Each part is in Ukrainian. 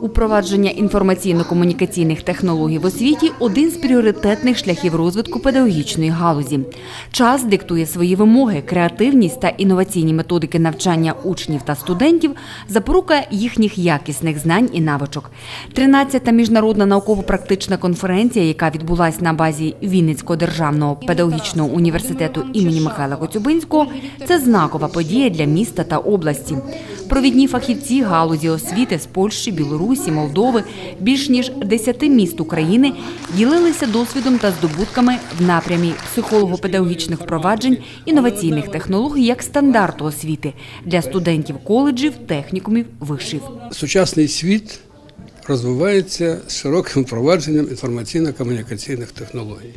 Упровадження інформаційно-комунікаційних технологій в освіті один з пріоритетних шляхів розвитку педагогічної галузі. Час диктує свої вимоги, креативність та інноваційні методики навчання учнів та студентів запорука їхніх якісних знань і навичок. 13-та міжнародна науково-практична конференція, яка відбулась на базі Вінницького державного педагогічного університету імені Михайла Коцюбинського, це знакова подія для міста та області. Провідні фахівці галузі освіти з Польщі, Білорусі, Молдови, більш ніж 10 міст України ділилися досвідом та здобутками в напрямі психолого-педагогічних впроваджень інноваційних технологій як стандарту освіти для студентів коледжів, технікумів, вишів. Сучасний світ розвивається з широким впровадженням інформаційно-комунікаційних технологій.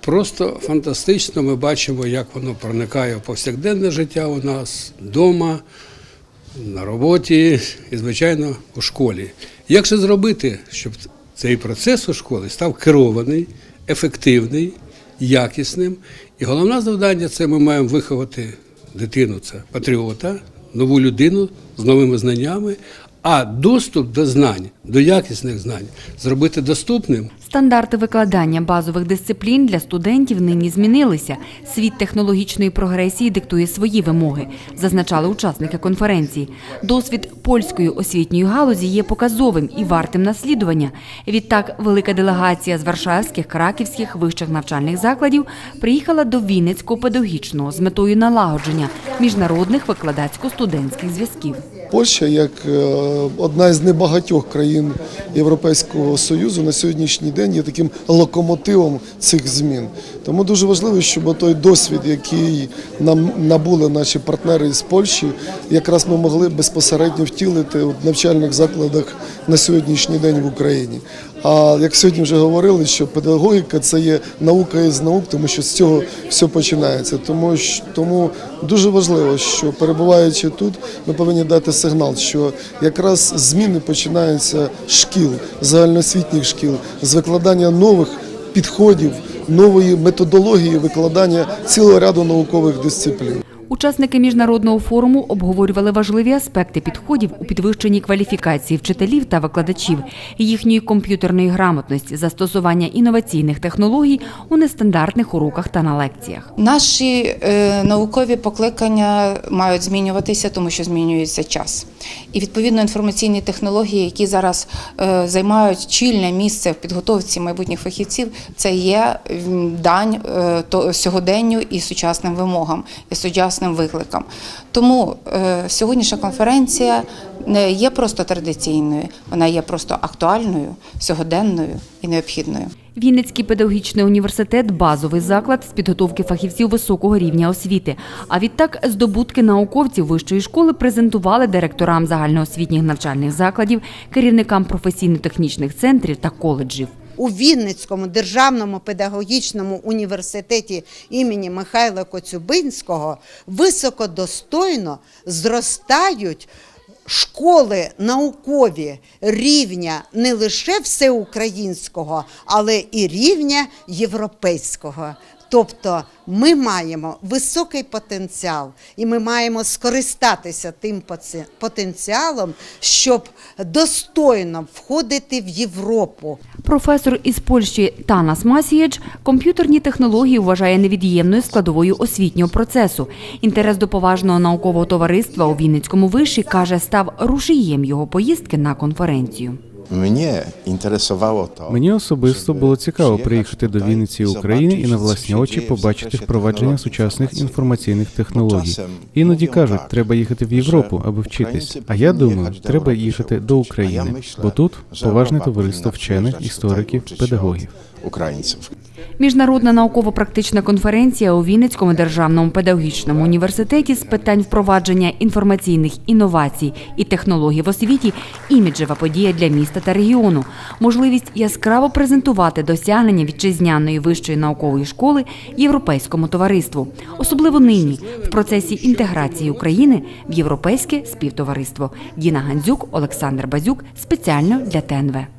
Просто фантастично ми бачимо, як воно проникає в повсякденне життя у нас вдома, на роботі і, звичайно, у школі. Як же зробити, щоб цей процес у школі став керований, ефективний, якісним? І головне завдання це ми маємо виховати дитину, це патріота, нову людину з новими знаннями, а доступ до знань, до якісних знань зробити доступним. Стандарти викладання базових дисциплін для студентів нині змінилися. Світ технологічної прогресії диктує свої вимоги, зазначали учасники конференції. Досвід польської освітньої галузі є показовим і вартим наслідування. Відтак, велика делегація з Варшавських, Краківських вищих навчальних закладів приїхала до Вінницького педагогічного з метою налагодження міжнародних викладацько-студентських зв'язків. Польща, як е, одна із небагатьох країн Європейського союзу, на сьогоднішній день є таким локомотивом цих змін. Тому дуже важливо, щоб той досвід, який нам набули наші партнери з Польщі, якраз ми могли безпосередньо втілити в навчальних закладах на сьогоднішній день в Україні. А як сьогодні вже говорили, що педагогіка це є наука із наук, тому що з цього все починається. Тому тому дуже важливо, що перебуваючи тут, ми повинні дати сигнал, що якраз зміни починаються шкіл, загальноосвітніх шкіл, з викладання нових підходів, нової методології викладання цілого ряду наукових дисциплін. Учасники міжнародного форуму обговорювали важливі аспекти підходів у підвищенні кваліфікації вчителів та викладачів, їхньої комп'ютерної грамотності, застосування інноваційних технологій у нестандартних уроках та на лекціях. Наші е, наукові покликання мають змінюватися, тому що змінюється час. І відповідно інформаційні технології, які зараз е, займають чільне місце в підготовці майбутніх фахівців, це є дань е, то, сьогоденню і сучасним вимогам, і сучасним викликам. Тому е, сьогоднішня конференція не є просто традиційною, вона є просто актуальною, сьогоденною і необхідною. Вінницький педагогічний університет базовий заклад з підготовки фахівців високого рівня освіти. А відтак здобутки науковців вищої школи презентували директорам загальноосвітніх навчальних закладів, керівникам професійно-технічних центрів та коледжів. У Вінницькому державному педагогічному університеті імені Михайла Коцюбинського високодостойно зростають школи наукові рівня не лише всеукраїнського, але і рівня європейського. Тобто ми маємо високий потенціал, і ми маємо скористатися тим потенціалом, щоб достойно входити в Європу. Професор із Польщі Танас Масієч комп'ютерні технології вважає невід'ємною складовою освітнього процесу. Інтерес до поважного наукового товариства у Вінницькому виші каже, став рушієм його поїздки на конференцію. Mnie інтересувало to. Мені особисто було цікаво приїхати до Вінниці України і на власні очі побачити впровадження сучасних інформаційних технологій. Іноді кажуть, треба їхати в Європу, аби вчитись. А я думаю, треба їхати до України, бо тут поважне товариство вчених, істориків, педагогів. Українців. Міжнародна науково-практична конференція у Вінницькому державному педагогічному університеті з питань впровадження інформаційних інновацій і технологій в освіті іміджева подія для міста та регіону, можливість яскраво презентувати досягнення вітчизняної вищої наукової школи європейському товариству, особливо нині в процесі інтеграції України в європейське співтовариство. Діна Гандзюк, Олександр Базюк спеціально для ТНВ.